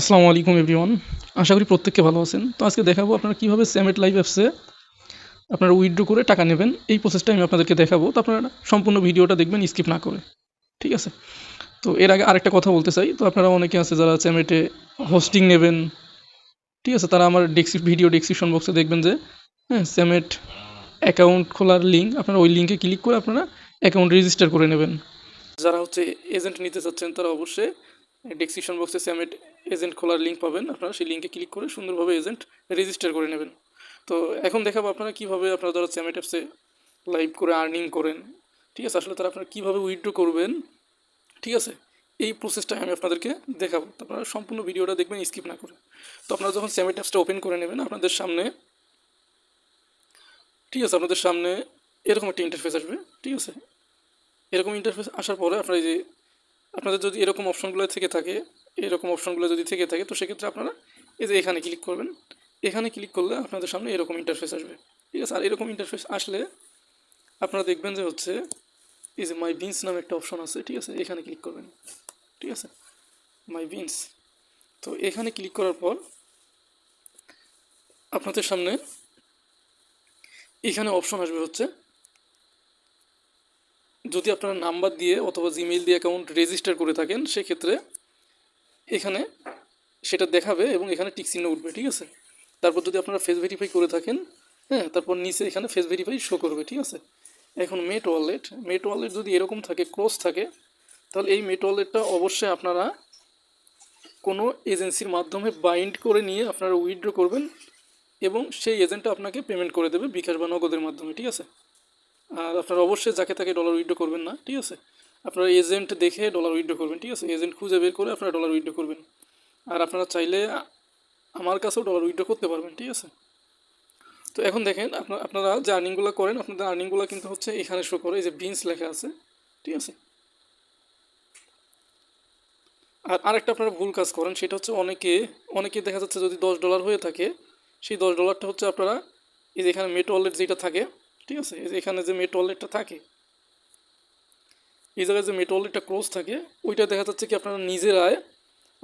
আসসালামু আলাইকুম এভরিওয়ান আশা করি প্রত্যেককে ভালো আছেন। তো আজকে দেখাবো আপনারা কীভাবে স্যামেট লাইভ অ্যাপসে আপনারা উইথড্র করে টাকা নেবেন। এই প্রসেসটা আমি আপনাদেরকে দেখাবো। তো আপনারা সম্পূর্ণ ভিডিওটা দেখবেন স্কিপ না করে। ঠিক আছে? তো এর আগে আরেকটা কথা বলতে চাই। তো আপনারা অনেকে আছে যারা স্যামেটে হোস্টিং নেবেন। ঠিক আছে? তারা আমার ডেক্সি ভিডিও ডেসক্রিপশন বক্সে দেখবেন যে হ্যাঁ স্যামেট অ্যাকাউন্ট খোলার লিঙ্ক আপনারা ওই লিঙ্কে ক্লিক করে আপনারা অ্যাকাউন্ট রেজিস্টার করে নেবেন। যারা হচ্ছে এজেন্ট নিতে চাচ্ছেন, তারা অবশ্যই ডেসক্রিপশন বক্সে স্যামেট এজেন্ট খোলার লিঙ্ক পাবেন আপনারা। সেই লিঙ্কে ক্লিক করে সুন্দরভাবে এজেন্ট রেজিস্টার করে নেবেন। তো এখন দেখাবো আপনারা কীভাবে আপনারা যারা স্যামেট অ্যাপসে লাইভ করে আর্নিং করেন। ঠিক আছে? আসলে তারা আপনারা কীভাবে উইথড্র করবেন। ঠিক আছে? এই প্রসেসটা আমি আপনাদেরকে দেখাবো। আপনারা সম্পূর্ণ ভিডিওটা দেখবেন স্কিপ না করে। তো আপনারা যখন স্যামেট অ্যাপসটা ওপেন করে নেবেন, আপনাদের সামনে ঠিক আছে? আপনাদের সামনে এরকম একটা ইন্টারফেস আসবে। ঠিক আছে? এরকম ইন্টারফেস আসার পরে আপনারা এই যে আপনাদের যদি এরকম অপশনগুলো থেকে থাকে, এরকম অপশনগুলো যদি থেকে থাকে, তো সেক্ষেত্রে আপনারা এই যে এখানে ক্লিক করবেন। এখানে ক্লিক করলে আপনাদের সামনে এরকম ইন্টারফেস আসবে। ঠিক আছে? আর এরকম ইন্টারফেস আসলে আপনারা দেখবেন যে হচ্ছে এই যে মাই বিনস নামে একটা অপশন আছে, ঠিক আছে? এখানে ক্লিক করবেন। ঠিক আছে? মাই বিনস তো এখানে ক্লিক করার পর আপনাদের সামনে এখানে অপশন আসবে হচ্ছে যদি আপনারা নাম্বার দিয়ে অথবা জিমেইল দিয়ে অ্যাকাউন্ট রেজিস্টার করে থাকেন, সেক্ষেত্রে এখানে সেটা দেখাবে এবং এখানে টিক চিহ্ন উঠবে, ঠিক আছে? তারপর যদি আপনারা ফেস ভেরিফাই করে থাকেন হ্যাঁ তারপর নিচে এখানে ফেস ভেরিফাই শো করবে, ঠিক আছে? এখন মেট ওয়ালেট মেট ওয়ালেট যদি এরকম থাকে ক্রস থাকে, তাহলে এই মেট ওয়ালেটটা অবশ্যই আপনারা কোনো এজেন্সির মাধ্যমে বাইন্ড করে নিয়ে আপনারা উইথড্র করবেন এবং সেই এজেন্টটা আপনাকে পেমেন্ট করে দেবে বিকাশ বা নগদের মাধ্যমে, ঠিক আছে? আর আপনারা অবশ্যই যাকে তাকে ডলার উইথড্র করবেন না, ঠিক আছে? আপনারা এজেন্ট দেখে ডলার উইথড্র করবেন, ঠিক আছে? এজেন্ট খুঁজে বের করে আপনারা ডলার উইথড্র করবেন। আর আপনারা চাইলে আমার কাছেও ডলার উইথড্র করতে পারবেন, ঠিক আছে? তো এখন দেখেন আপনার আপনারা যে আর্নিংগুলো করেন, আপনাদের আর্নিংগুলো কিন্তু হচ্ছে এখানে শো করে, এই যে বিনস লেখা আছে, ঠিক আছে? আর আরেকটা আপনারা ভুল কাজ করেন, সেটা হচ্ছে অনেকে অনেকে দেখা যাচ্ছে যদি দশ ডলার হয়ে থাকে, সেই দশ ডলারটা হচ্ছে আপনারা, এই যে এখানে মেট ওয়ালেট যেটা থাকে ঠিক আছে? এখানে যে মেট ওয়ালেটটা থাকে, এই জায়গায় যে মেট ওয়ালেটটা ক্লোজ থাকে, ওইটা দেখা যাচ্ছে কি আপনারা নিজেরাই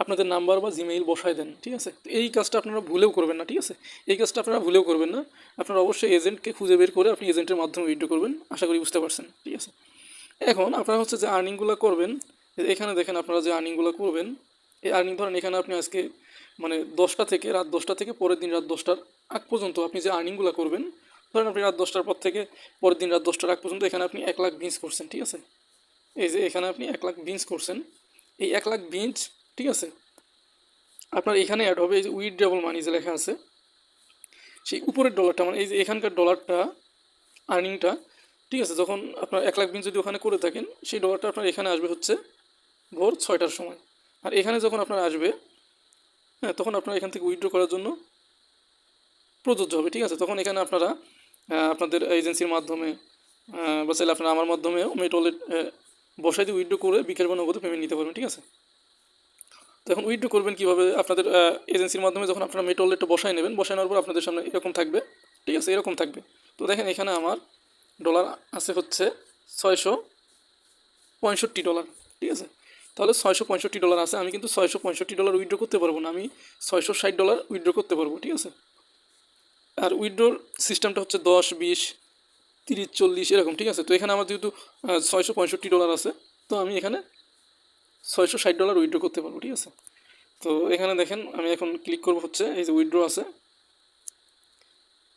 আপনাদের নাম্বার বা জিমেইল বসায় দেন, ঠিক আছে? তো এই কাজটা আপনারা ভুলেও করবেন না, ঠিক আছে? এই কাজটা আপনারা ভুলেও করবেন না। আপনারা অবশ্যই এজেন্টকে খুঁজে বের করে আপনি এজেন্টের মাধ্যমে উইড্রো করবেন, আশা করি বুঝতে পারছেন, ঠিক আছে? এখন আপনারা হচ্ছে যে আর্নিংগুলো করবেন এখানে দেখেন আপনারা যে আর্নিংগুলো করবেন, এই আর্নিং ধরেন এখানে আপনি আজকে মানে দশটা থেকে রাত দশটা থেকে পরের দিন রাত দশটার আগ পর্যন্ত আপনি যে আর্নিংগুলো করবেন ধরেন আপনি রাত দশটার পর থেকে পরের দিন রাত দশটার আগ পর্যন্ত এখানে আপনি এক লাখ বিঞ্চ করছেন, ঠিক আছে? এই যে এখানে আপনি এক লাখ বিঞ্চ করছেন, এই এক লাখ বিঞ্চ ঠিক আছে? আপনার এখানে অ্যাড হবে এই যে উইথ ডাবল মানি যে লেখা আছে, সেই উপরের ডলারটা মানে এই যে এখানকার ডলারটা আর্নিংটা ঠিক আছে? যখন আপনার এক লাখ বিন যদি ওখানে করে থাকেন, সেই ডলারটা আপনার এখানে আসবে হচ্ছে ভোর ছয়টার সময়। আর এখানে যখন আপনার আসবে হ্যাঁ তখন আপনার এখান থেকে উইথড্র করার জন্য প্রযোজ্য হবে, ঠিক আছে? তখন এখানে আপনারা আপনাদের এজেন্সির মাধ্যমে বা চাইলে আপনারা আমার মাধ্যমেও মেট ওয়ালেট বসাই দিয়ে উইথড্র করে বিকেল বা নগদে পেমেন্ট নিতে পারবেন, ঠিক আছে? তো এখন উইথড্র করবেন কীভাবে? আপনাদের এজেন্সির মাধ্যমে যখন আপনারা মেট ওয়ালেটটা বসাই নেবেন বসাই নেওয়ার পর আপনাদের সামনে এরকম থাকবে, ঠিক আছে? এরকম থাকবে। তো দেখেন এখানে আমার ডলার আছে হচ্ছে ছয়শো পঁয়ষট্টি ডলার ঠিক আছে? তাহলে ছয়শো পঁয়ষট্টি ডলার আছে, আমি কিন্তু ছয়শো পঁয়ষট্টি ডলার উইথড্র করতে পারব না, আমি ছয়শো ষাট ডলার উইথড্র করতে পারব, ঠিক আছে? আর উইথড্রোর সিস্টেমটা হচ্ছে দশ, বিশ, তিরিশ, চল্লিশ, এরকম, ঠিক আছে? তো এখানে আমার যেহেতু ছয়শো পঁয়ষট্টি ডলার আছে, তো আমি এখানে ছয়শো ষাট ডলার উইড্রো করতে পারব, ঠিক আছে? তো এখানে দেখেন, আমি এখন ক্লিক করব হচ্ছে, এই যে উইড্রো আছে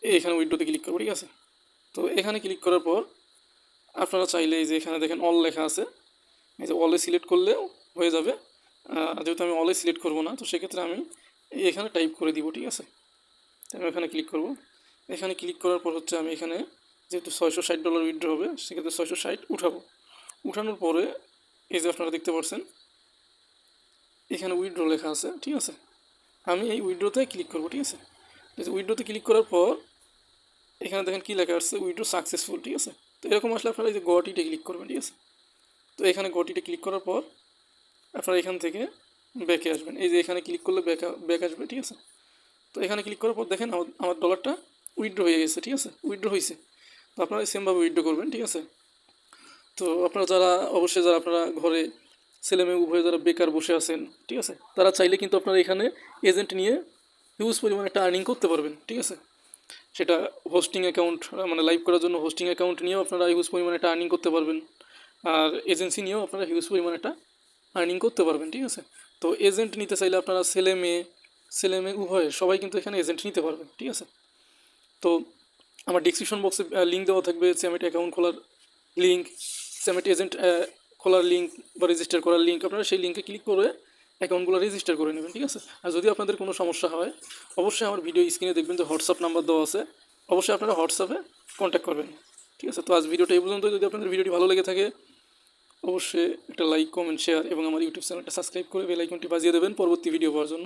এখানে উইড্রোতে ক্লিক করব, ঠিক আছে? তো এখানে ক্লিক করার পর, আপনারা চাইলে এই যে এখানে দেখেন অল লেখা আছে, এই যে অলে সিলেক্ট করলেও হয়ে যাবে। যেহেতু আমি অলে সিলেক্ট করব না, তো সেক্ষেত্রে আমি এখানে টাইপ করে দিব, ঠিক আছে? আমি এখানে ক্লিক করব। এখানে ক্লিক করার পর হচ্ছে আমি এখানে যেহেতু ছয়শো ষাট ডলার উইথড্র হবে, সেক্ষেত্রে ছয়শো ষাট উঠাবো। উঠানোর পরে এই যে আপনারা দেখতে পাচ্ছেন, এখানে উইথড্র লেখা আছে, ঠিক আছে? আমি এই উইথড্রোতে ক্লিক করব, ঠিক আছে? উইথড্রোতে ক্লিক করার পর এখানে দেখেন কী লেখা আসছে উইড্রো সাকসেসফুল ঠিক আছে? তো এরকম আসলে আপনারা এই যে গটিতে ক্লিক করবেন, ঠিক আছে? তো এখানে গটিতে ক্লিক করার পর আপনারা এখান থেকে ব্যাকে আসবেন। এই যে এখানে ক্লিক করলে ব্যাক ব্যাক আসবে, ঠিক আছে? তো এখানে ক্লিক করার পর দেখেন আমার ডলারটা উইথড্র হয়ে গেছে, ঠিক আছে? উইথড্র হয়েছে। তো আপনারা সেমভাবে উইথড্র করবেন, ঠিক আছে? তো আপনারা যারা, অবশ্যই যারা আপনারা ঘরে ছেলে মেয়ে, উভয়ে যারা বেকার বসে আছেন, ঠিক আছে? তারা চাইলে কিন্তু আপনারা এখানে এজেন্ট নিয়ে হিউজ পরিমাণে একটা আর্নিং করতে পারবেন, ঠিক আছে? সেটা হোস্টিং অ্যাকাউন্ট মানে লাইভ করার জন্য হোস্টিং অ্যাকাউন্ট নিয়েও আপনারা হিউজ পরিমাণে একটা আর্নিং করতে পারবেন। আর এজেন্সি নিয়েও আপনারা হিউজ পরিমাণে একটা আর্নিং করতে পারবেন, ঠিক আছে? তো এজেন্ট নিতে চাইলে আপনারা ছেলে মেয়ে ছেলে মেয়ে উভয়ে সবাই কিন্তু এখানে এজেন্ট নিতে পারবে, ঠিক আছে? তো আমার ডিসক্রিপশন বক্সে লিঙ্ক দেওয়া থাকবে চ্যামেট অ্যাকাউন্ট খোলার লিঙ্ক চ্যামেট এজেন্ট খোলার লিঙ্ক বা রেজিস্টার করার লিঙ্ক আপনারা সেই লিঙ্কে ক্লিক করে অ্যাকাউন্টগুলো রেজিস্টার করে নেবেন, ঠিক আছে? আর যদি আপনাদের কোনো সমস্যা হয়, অবশ্যই আমার ভিডিও স্ক্রিনে দেখবেন যে হোয়াটসঅ্যাপ নাম্বার দেওয়া আছে, অবশ্যই আপনারা হোয়াটসঅ্যাপে কন্ট্যাক্ট করবেন, ঠিক আছে? তো আজ ভিডিওটা এই পর্যন্ত যদি আপনাদের ভিডিওটি ভালো লেগে থাকে, অবশ্যই একটা লাইক কমেন্ট শেয়ার এবং আমার ইউটিউব চ্যানেলটা সাবস্ক্রাইব করে বেল আইকনটি বাজিয়ে দেবেন পরবর্তী ভিডিও পাওয়ার জন্য।